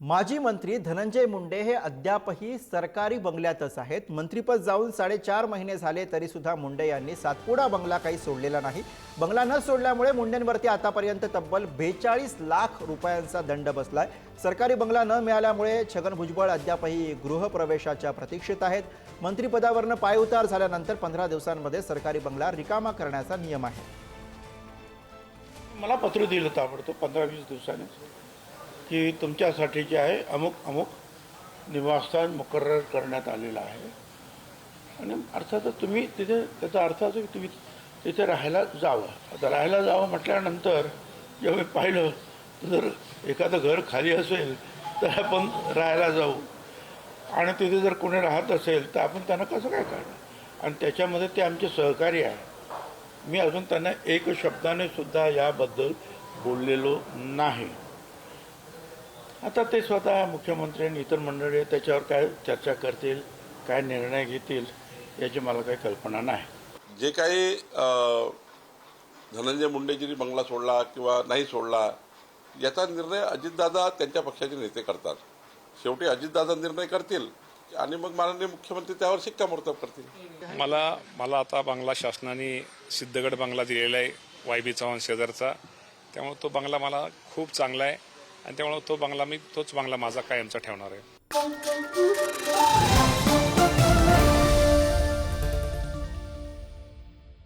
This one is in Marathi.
माजी मंत्री धनंजय मुंडे हे अद्यापही सरकारी बंगल्यातच आहेत. मंत्रीपद जाऊन साडेचार महिने झाले तरी सुद्धा मुंडे यांनी सातपुडा बंगला काही सोडलेला नाही. बंगला न सोडल्यामुळे मुंडेंवरती आतापर्यंत तब्बल बेचाळीस लाख रुपयांचा दंड बसलाय. सरकारी बंगला न मिळाल्यामुळे छगन भुजबळ अद्यापही गृहप्रवेशाच्या प्रतीक्षेत आहेत. मंत्रिपदावरनं पायउतार झाल्यानंतर पंधरा दिवसांमध्ये सरकारी बंगला रिकामा करण्याचा नियम आहे. मला पत्र दिलं ताबडतोब पंधरा वीस दिवसांनी. की तुमच्यासाठी जे आहे अमुक अमुक निवासस्थान मुकर्र करण्यात आलेलं आहे. आणि अर्थातच तुम्ही तिथे त्याचा अर्थ असं की तुम्ही तिथे राहायला जावं. आता राहायला जावं म्हटल्यानंतर जेव्हा मी पाहिलं जर एखादं घर खाली असेल तर आपण राहायला जाऊ. आणि तिथे जर कोणी राहत असेल तर आपण त्यांना कसं काय करणार आणि त्याच्यामध्ये ते आमचे सहकारी आहे. मी अजून त्यांना एक शब्दाने सुद्धा याबद्दल बोललेलो नाही. आता ते स्वतः मुख्यमंत्री आणि इतर मंडळी त्याच्यावर काय चर्चा करतील काय निर्णय घेतील याची मला काही कल्पना नाही. जे काही धनंजय मुंडेजींनी बंगला सोडला किंवा नाही सोडला याचा निर्णय अजितदादा त्यांच्या पक्षाचे नेते करतात. शेवटी अजितदादा निर्णय करतील आणि मग माननीय मुख्यमंत्री त्यावर शिक्कामोर्तब करतील. मला मला आता बांगला शासनाने सिद्धगड बांगला दिलेला आहे वाय बी चव्हाण शेजारचा. त्यामुळे तो बांगला मला खूप चांगला आहे. आणि त्यामुळे तो बांगला मी तोच बांगला माझा कायमचा ठेवणार आहे.